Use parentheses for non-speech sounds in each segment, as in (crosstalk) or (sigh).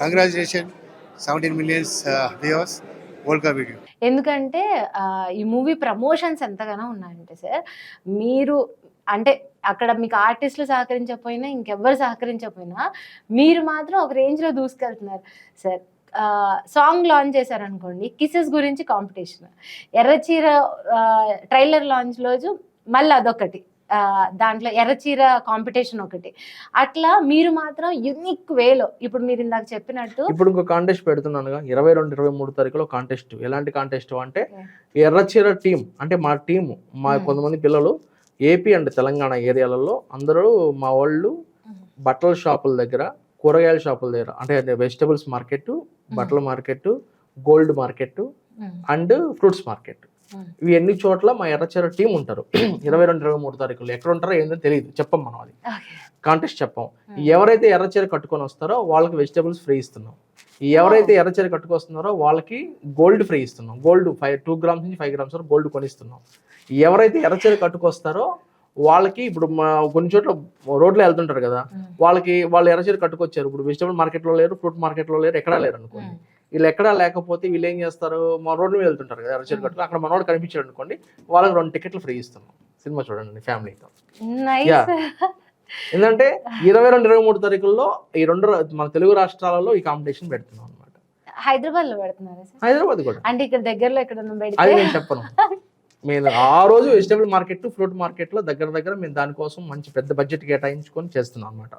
Congratulation seventeen millions viewers world cup video ఎందుకంటే ఈ movie promotions ఎంతగానో ఉన్నాయంటే సార్ మీరు అంటే అక్కడ మీకు ఆర్టిస్టులు సహకరించకపోయినా ఇంకెవ్వరు సహకరించకపోయినా మీరు మాత్రం ఒక రేంజ్లో దూసుకెళ్తున్నారు సార్ సాంగ్ లాంచ్ చేశారనుకోండి కిసెస్ గురించి కాంపిటీషన్ ఎర్రచీర ట్రైలర్ లాంచ్ రోజు మళ్ళీ అదొకటి దాంట్లో ఎర్రచీర కాంపిటీషన్ ఒకటి. అట్లా మీరు మాత్రం యునిక్ వేలో ఇప్పుడు మీరు ఇందాక చెప్పినట్టు ఇప్పుడు ఇంకో కాంటెస్ట్ పెడుతున్నానుగా. ఇరవై రెండు ఇరవై మూడు తారీఖులో కాంటెస్ట్ ఎలాంటి కాంటెస్ట్ అంటే. ఎర్రచీర టీం అంటే మా టీము మా. కొంతమంది పిల్లలు ఏపీ అండ్ తెలంగాణ ఏరియాలలో అందరూ మా వాళ్ళు బట్టల షాపుల దగ్గర కూరగాయల షాపుల దగ్గర అంటే వెజిటబుల్స్ మార్కెట్ బట్టల market gold market and fruits market ఇవి ఎన్ని చోట్ల మా ఎర్రచీర టీం ఉంటారు. (clears throat) ఇరవై రెండు ఇరవై మూడు తారీఖులు ఎక్కడ ఉంటారో ఏందో తెలియదు. చెప్పం మనం అది. కాంటెస్ట్ చెప్పాం. ఎవరైతే ఎర్రచీర కట్టుకొని వస్తారో వాళ్ళకి వెజిటబుల్స్ ఫ్రీ ఇస్తున్నాం. ఎవరైతే ఎర్రచీర కట్టుకొస్తున్నారో వాళ్ళకి గోల్డ్ ఫ్రీ ఇస్తున్నాం. గోల్డ్ ఫైవ్ టూ గ్రామ్స్ నుంచి ఫైవ్ గ్రామ్స్ వరకు గోల్డ్ కొనిస్తున్నాం. ఎవరైతే ఎర్రచీర కట్టుకొస్తారో వాళ్ళకి ఇప్పుడు మా కొన్ని చోట్ల రోడ్లో వెళ్తుంటారు కదా వాళ్ళకి వాళ్ళు ఎర్రచీర కట్టుకొచ్చారు. ఇప్పుడు వెజిటబుల్ మార్కెట్లో లేరు ఫ్రూట్ మార్కెట్లో లేరు ఎక్కడా లేరు అనుకోండి. వీళ్ళు ఎక్కడా లేకపోతే వీళ్ళు ఏం చేస్తారు? మా రోడ్డు మీద వెళ్తుంటారు కదా ఎర్రచీర కట్టుకు అక్కడ మనోడు కనిపించాడు అనుకోండి వాళ్ళకి రెండు టికెట్లు ఫ్రీ ఇస్తున్నాం సినిమా చూడండి ఫ్యామిలీతో. ఎందుకంటే ఇరవై రెండు ఇరవై మూడు తారీఖుల్లో ఈ రెండు మన తెలుగు రాష్ట్రాలలో ఈ కాంపిటీషన్ పెడుతున్నాం అనమాట హైదరాబాద్లో పెడుతున్నారా హైదరాబాద్ కూడా. అంటే ఇక్కడ దగ్గరలో ఎక్కడ అది నేను చెప్పను. మేము ఆ రోజు వెజిటబుల్ మార్కెట్ ఫ్రూట్ మార్కెట్లో దగ్గర దగ్గర మేము దానికోసం మంచి పెద్ద బడ్జెట్ కేటాయించుకొని చేస్తున్నాం అనమాట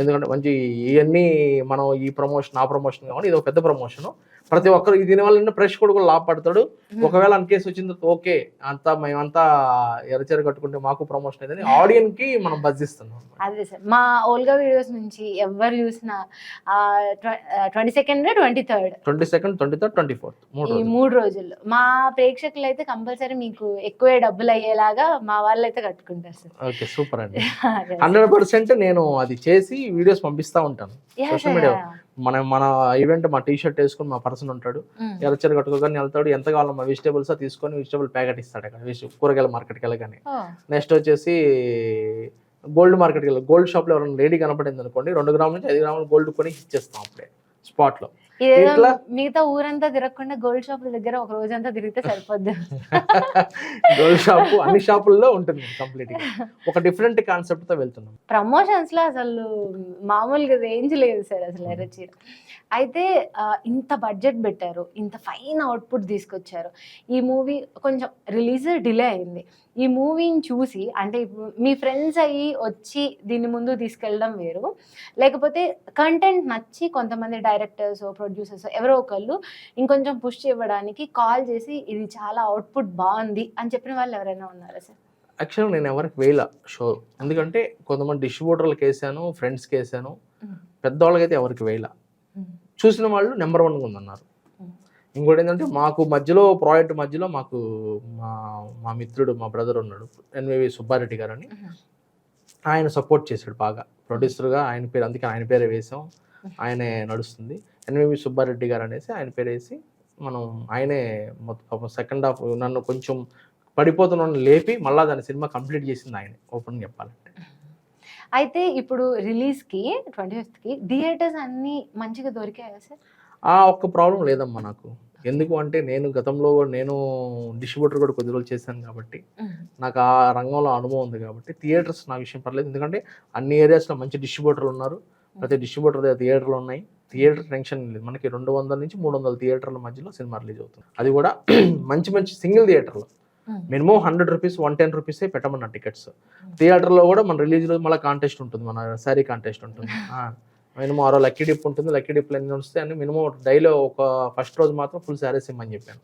ఎందుకంటే మంచి ఇవన్నీ మనం ఈ ప్రమోషన్ ఆ ప్రమోషన్ కావాలి ఇది ఒక పెద్ద ప్రమోషన్ ప్రతి ఒక్కరు దీనివల్ల ప్రేక్షకుడు కూడా లాభపడతాడు. ఒకవేళ అన్ కేసు తర్వాత ఓకే అంతా మేమంతా ఎర్రచీర కట్టుకుంటే మాకు ప్రమోషన్ అయిందని ఆడియన్స్కి మనం బజ్జిస్తున్నాం అదే సార్ మా ఓల్గా వీడియోస్ నుంచి ఎవరు చూసినా twenty second twenty third twenty second twenty third twenty fourth మూడు ఈ రోజులు. మూడు రోజుల్లో. మా ప్రేక్షకులు అయితే కంపల్సరీ మీకు ఎక్కువే డబ్బులు అయ్యేలాగా మా వాళ్ళు అయితే కట్టుకుంటారు సార్. ఓకే సూపర్ అండి. (laughs) హండ్రెడ్ పర్సెంట్ నేను అది చేసి వీడియోస్ పంపిస్తా ఉంటాను. Sir. media. మన మన ఈవెంట్ మా టీ షర్ట్ వేసుకొని మా పర్సన్ ఉంటాడు. ఉమ్. ఎర్రచీర కట్టుకోగానే వెళ్తాడు. ఎంత కావాలో మా వెజిటేబుల్స్ తీసుకొని వెజిటేబుల్ ప్యాకెట్ ఇస్తాడు అక్కడ. కూరగాయల మార్కెట్కి వెళ్ళగానే. నెక్స్ట్ వచ్చేసి గోల్డ్ మార్కెట్కి వెళ్ళి గోల్డ్ షాప్లో ఎవరైనా లేడీ కనపడింది అనుకోండి రెండు గ్రాముల నుంచి ఐదు గ్రాములు గోల్డ్ కొని ఇచ్చేస్తాం అప్పుడే స్పాట్లో ఇట్లా? మిగతా ఊరంతా తిరగకుండా గోల్డ్ షాపుల దగ్గర ఒక రోజంతా తిరిగితే సరిపోద్ది. (laughs) గోల్డ్ షాప్ అన్ని షాపుల్లో ఉంటుంది కంప్లీట్ ఒక డిఫరెంట్ కాన్సెప్ట్తో వెళ్తున్నాం. ప్రమోషన్స్లో అసలు మామూలుగా రేంజ్ లేదు సార్ అసలు ఎర్రచీర అయితే ఇంత బడ్జెట్ పెట్టారు ఇంత ఫైన్ అవుట్పుట్ తీసుకొచ్చారు. ఈ మూవీ కొంచెం రిలీజ్ డిలే అయింది. ఈ మూవీని చూసి అంటే మీ ఫ్రెండ్స్ అయ్యి వచ్చి దీన్ని ముందు తీసుకెళ్ళడం వేరు. లేకపోతే కంటెంట్ నచ్చి కొంతమంది డైరెక్టర్స్ ప్రొడ్యూసర్స్ ఎవరో ఒకళ్ళు ఇంకొంచెం పుష్ ఇవ్వడానికి కాల్ చేసి ఇది చాలా అవుట్పుట్ బాగుంది అని చెప్పిన వాళ్ళు ఎవరైనా ఉన్నారా సార్? యాక్చువల్గా నేను ఎవరికి వేయల షో. ఎందుకంటే కొంతమంది డిస్ట్రిబ్యూటర్లకు వేసాను ఫ్రెండ్స్కి వేసాను పెద్దవాళ్ళకైతే ఎవరికి వేయల. చూసిన వాళ్ళు నెంబర్ వన్గా ఉందన్నారు. ఇంకోటి ఏంటంటే మాకు మధ్యలో ప్రాజెక్ట్ మధ్యలో మాకు మా మా మిత్రుడు మా బ్రదర్ ఉన్నాడు ఎన్వివి సుబ్బారెడ్డి గారు అని ఆయన సపోర్ట్ చేశాడు బాగా. ప్రొడ్యూసర్గా ఆయన పేరు అందుకే ఆయన పేరే వేసాం ఆయనే నడుస్తుంది. ఎన్వివి సుబ్బారెడ్డి గారు అనేసి ఆయన పేరు వేసి మనం ఆయనే మొత్తం సెకండ్ హాఫ్ నన్ను కొంచెం పడిపోతున్న లేపి మళ్ళీ దాని సినిమా కంప్లీట్ చేసింది ఆయన ఓపెన్ చెప్పాలంటే. అయితే ఇప్పుడు రిలీజ్కి ట్వంటీ ఫిఫ్త్కి థియేటర్స్ అన్ని మంచిగా దొరికాయా సార్? ఆ ఒక్క ప్రాబ్లం లేదమ్మా నాకు. ఎందుకు అంటే నేను గతంలో కూడా నేను డిస్ట్రిబ్యూటర్ కూడా కొద్ది రోజులు చేశాను కాబట్టి నాకు ఆ రంగంలో అనుభవం ఉంది కాబట్టి థియేటర్స్ నా విషయం పర్లేదు. ఎందుకంటే అన్ని ఏరియాస్లో మంచి డిస్ట్రిబ్యూటర్లు ఉన్నారు. ప్రతి డిస్ట్రిబ్యూటర్ దగ్గర థియేటర్లు ఉన్నాయి. థియేటర్ టెన్షన్ లేదు. మనకి రెండు వందల నుంచి మూడు వందల థియేటర్ల మధ్యలో సినిమా రిలీజ్ అవుతుంది. అది కూడా (clears throat) మంచి మంచి సింగిల్ థియేటర్లో. Minimum hundred rupees one ten రూపీసే పెట్టమన్న టికెట్స్. థియేటర్లో కూడా మన రిలీజ్ రోజు మళ్ళీ కాంటెస్ట్ ఉంటుంది. మన శారీ కాంటెస్ట్ ఉంటుంది. మినిమం ఆరో లక్కీ డిప్ ఉంటుంది. లక్కీ డిప్లు ఎన్ని వస్తే అన్ని మినిమం డైలీ ఒక ఫస్ట్ రోజు మాత్రం ఫుల్ శారీస్ ఇమ్మని చెప్పాను.